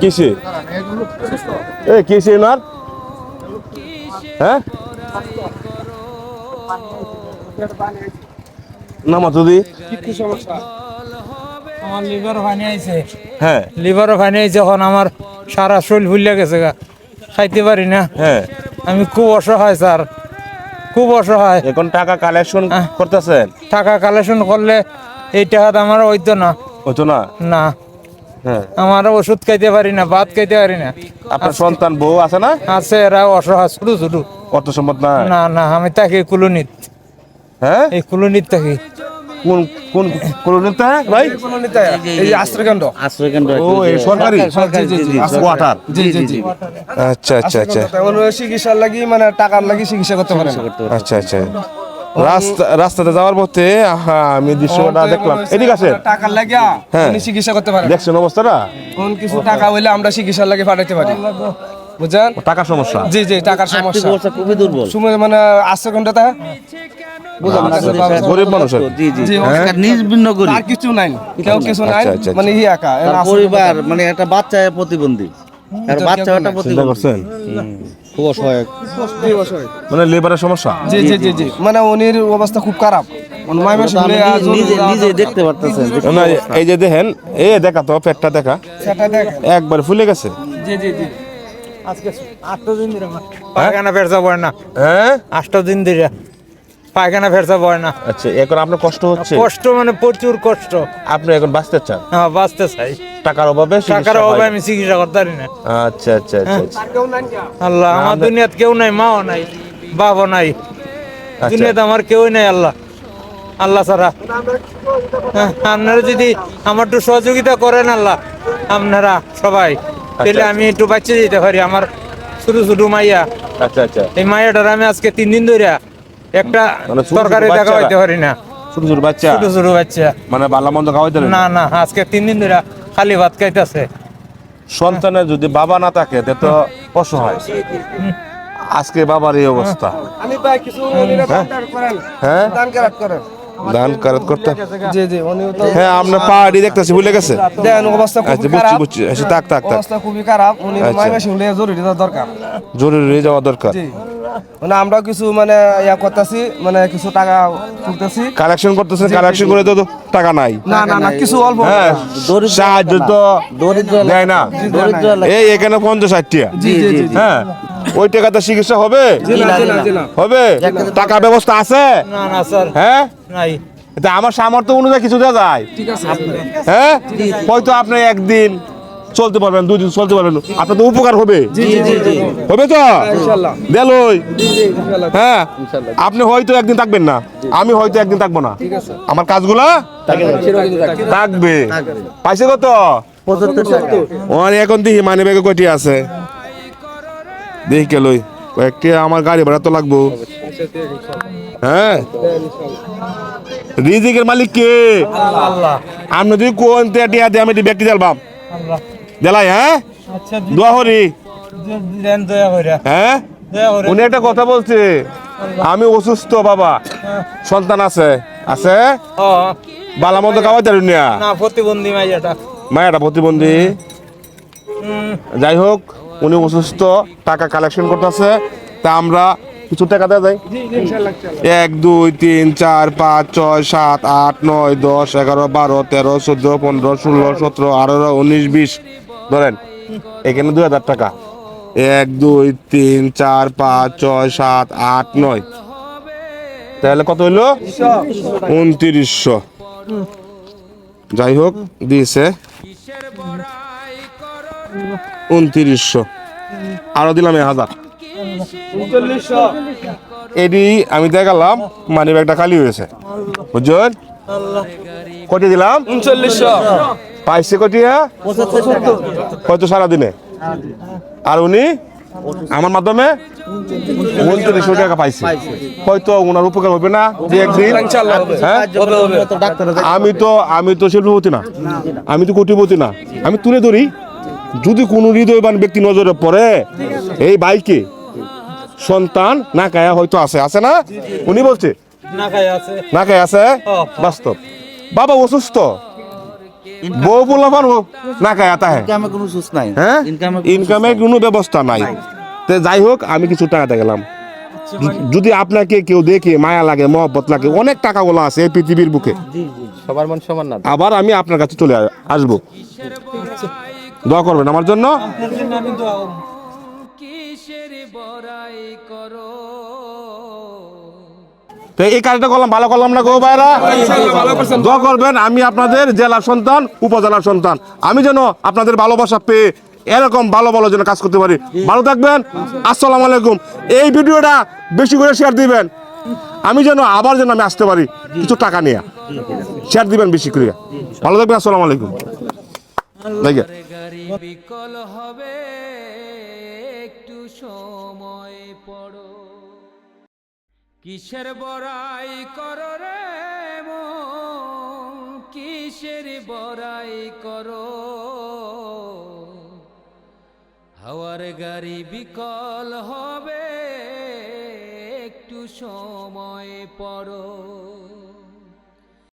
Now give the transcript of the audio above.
কিসে? এ কিসে এনার? হ্যাঁ? নামা যদি। আমার লিভার ফানি আইছে। হ্যাঁ। লিভারও ফানি আইছে এখন আমার সারা শরীর ফুলিয়া গেছে গা। খাইতে পারি না। হ্যাঁ। আমি খুব অসহায় স্যার। খুব অসহায়। এখন টাকা কালেকশন আহ। করতেছেন? টাকা কালেকশন করলে এই টাকা আমার হইতো না। হতো না? না। হ্যাঁ আমার ওষুধ খাইতে পারি না ভাত খাইতে পারি না। আপনার সন্তান বউ আছে না? আছে এরা অসহায় ছোট ছোট অত সম্মত না না না আমি থাকি কুলুনিত। হ্যাঁ? এই কুলুনিত থাকি কোন কোন ভাই এই আশ্রয়কেন্দ্র। আশ্রয়কেন্দ্র ও এই সরকারি? সরকারি, জি, জি, জি। কোয়ার্টার। জি জি জি। আচ্ছা আচ্ছা আচ্ছা। চিকিৎসার লাগি মানে টাকার লাগি চিকিৎসা করতে পারে। আচ্ছা আচ্ছা। রাস্তা রাস্তাতে যাওয়ার পথে আহা আমি দৃশ্যটা দেখলাম। এদিকে আসেন। টাকার লাগিয়া হ্যাঁ। উনি চিকিৎসা করতে পারে না। দেখছেন অবস্থাটা? কোন কিছু টাকা হইলে আমরা চিকিৎসার লাগি পাঠাইতে পারি। বুঝছেন? টাকা সমস্যা। জি জি টাকার সমস্যা। অবস্থা খুবই দুর্বল। সময় মানে না, আচ্ছা, গরিব মানুষের। জি জি। জি, একটা নির্বিন্ন কিছু নাই কেউ কিছু নাই আচ্ছা, আচ্ছা, মানে ই একা পরিবার মানে একটা বাচ্চা প্রতিবন্ধী। আর বাচ্চা একটা প্রতিবন্ধী। করছেন? খুব অসহায় মানে লেবারের সমস্যা? জি জি জি জি। মানে উনির অবস্থা খুব খারাপ। মানে এই যে দেখেন এ দেখা তো পেটটা দেখা। একবার ফুলে গেছে। জি জি জি। আজকে আটটা দিন ধরে পায়খানা ফেরসা পড়ে না। হ্যাঁ? আটটা দিন ধরে। পায়খানা ফেরসা পড়ে না। আচ্ছা এখন আপনার কষ্ট হচ্ছে? কষ্ট মানে প্রচুর কষ্ট। আপনি এখন বাঁচতে চান? হ্যাঁ বাঁচতে চাই। টাকার অভাবে টাকার অভাবে আমি চিকিৎসা করতে পারি না। আচ্ছা আচ্ছা আচ্ছা আচ্ছা। আল্লাহ আমার দুনিয়াত কেউ নাই মাও নাই বাবা নাই। আচ্ছা। দুনিয়াতে আমার কেউই নাই আল্লাহ। আল্লাহ ছাড়া। হ্যাঁ, আপনারা যদি আমার একটু সহযোগিতা করেন আল্লাহ আপনারা সবাই। তাহলে আচ্ছা। আমি একটু বাচ্চা যেতে পারি আমার ছোট ছোট মাইয়া। আচ্ছা আচ্ছা। এই মাইয়াটার আমি আজকে তিন দিন ধরে একটা তরকারি দেখা হইতে পারি না। ছোট ছোট বাচ্চা? ছোট ছোট বাচ্চা। মানে বালা মন্দ খাওয়াইতে না না আজকে তিন দিন ধরে খালি ভাত খাইতেছে। সন্তানের যদি বাবা না থাকে তে তো অসহায়। আজকে বাবার এই অবস্থা। আমি পাই কিছু উনিরা দান হ্যাঁ? দান ধান কারাত করতে? জি জি উনিও তো হ্যাঁ পাহাড়ি দেখতেছি ভুলে গেছে? দেন অবস্থা আচ্ছা খুবই বুঝছি খারাপ। বুঝছি আচ্ছা তাক তাক তাক অবস্থা খুবই খারাপ। উনি আচ্ছা। জরুরি দরকার। জরুরি যাওয়া দরকার। জি। মানে আমরাও কিছু মানে ইয়া করতেছি মানে কিছু টাকা তুলতেছি। কালেকশন করতেছেন কালেকশন করে তো টাকা নাই। না না না কিছু অল্প হ্যাঁ দরিদ্র সাহায্য তো দরিদ্র দেয় না। দরিদ্র এই এখানে পঞ্চাশ ষাট জি জি জি হ্যাঁ ওই টাকাতে চিকিৎসা হবে? জি না জি না জি না। হবে? টাকা ব্যবস্থা আছে? না না স্যার। হ্যাঁ? নাই। আমার সামর্থ্য অনুযায়ী কিছু দেওয়া যায়। ঠিক আছে হ্যাঁ? হয়তো আপনি একদিন চলতে পারবেন দুই দিন চলতে পারবেন। আপনার তো উপকার হবে। হবে তো? দেলই হ্যাঁ? আপনি হয়তো একদিন থাকবেন না। আমি হয়তো একদিন থাকব না। আমার কাজগুলা থাকবে। পাইছে কত? এখন দেখি মানে ব্যাগে কয়টি আছে। দেখি কে লই। কয়েকটি আমার গাড়ি ভাড়া তো লাগবো। হ্যাঁ? রিজিকের মালিক কে? আপনি যদি কোন টিয়া দিয়ে আমি ব্যক্তি দিলাম আল্লাহ। দেলাই হ্যাঁ? আচ্ছা দোয়া করে। হ্যাঁ? উনি একটা কথা বলছে। আমি অসুস্থ বাবা। সন্তান আছে। আছে? বালা খাওয়াই দেন না প্রতিবন্ধী মাইয়াটা। প্রতিবন্ধী। যাই হোক উনি অসুস্থ টাকা কালেকশন করতেছে। তা আমরা কিছু টাকা দেওয়া যায়। এক দুই তিন চার পাঁচ ছয় সাত আট নয় দশ এগারো বারো তেরো চোদ্দ পনেরো ষোলো সতেরো আঠারো উনিশ বিশ। ধরেন এখানে দুই হাজার টাকা। এক দুই তিন চার পাঁচ ছয় সাত আট নয়। তাহলে কত হইল? উনত্রিশশো। যাই হোক দিয়েছে। উনত্রিশশো। আরও দিলাম এক হাজার। এটি আমি দেখালাম মানি ব্যাগটা খালি হয়েছে। আল্লাহ। কটি দিলাম? উনচল্লিশশো। পাইছে কটি পঁচাত্তর। টাকা হয়তো সারাদিনে? আর উনি? আমার মাধ্যমে? উনত্রিশশো টাকা পাইছে। হয়তো ওনার উপকার হবে না? যে একদিন ইনশাআল্লাহ হবে। হ্যাঁ? আমি তো আমি তো শিল্পপতি না। আমি তো কোটিপতি না। আমি তুলে ধরি। যদি কোনো হৃদয়বান ব্যক্তি নজরে পড়ে এই বাইকে সন্তান না কায়া হয়তো আছে। আছে না? উনি বলছে না কায়া আছে। বাস্তব। বাবা অসুস্থ। বউ পোলাপান ও না খায় আতা হ্যাঁ ইনকামে কোনো সুস নাই। হ্যাঁ? ইনকামে কোনো ব্যবস্থা নাই। তো যাই হোক আমি কিছু টাকাতে গেলাম। যদি আপনাকে কেউ দেখে মায়া লাগে মহব্বত লাগে অনেক টাকাগুলো আছে এই পৃথিবীর বুকে। সবার মন সমান না আবার আমি আপনার কাছে চলে আসব। দোয়া করবেন আমার জন্য। আপনার জন্য আমি দোয়া করব। কিসের বড়াই করো? তো এই কাজটা করলাম, ভালো করলাম না গো ভাইরা দোয়া করবেন, আমি আপনাদের জেলার সন্তান, উপজেলার সন্তান। আমি যেন আপনাদের ভালোবাসা পেয়ে এরকম ভালো ভালো যেন কাজ করতে পারি। ভালো থাকবেন, আসসালামু আলাইকুম। এই ভিডিওটা বেশি করে শেয়ার দিবেন। আমি যেন আবার যেন আমি আসতে পারি, কিছু টাকা নিয়ে। শেয়ার দিবেন বেশি করে। ভালো থাকবেন, আসসালামু আলাইকুম। বিকল হবে, একটু সময় পড়ো। কিসের বড়াই কর রে মো কিসের বড়াই কর? হাওয়ার গাড়ি বিকল হবে, একটু সময় পড়ো।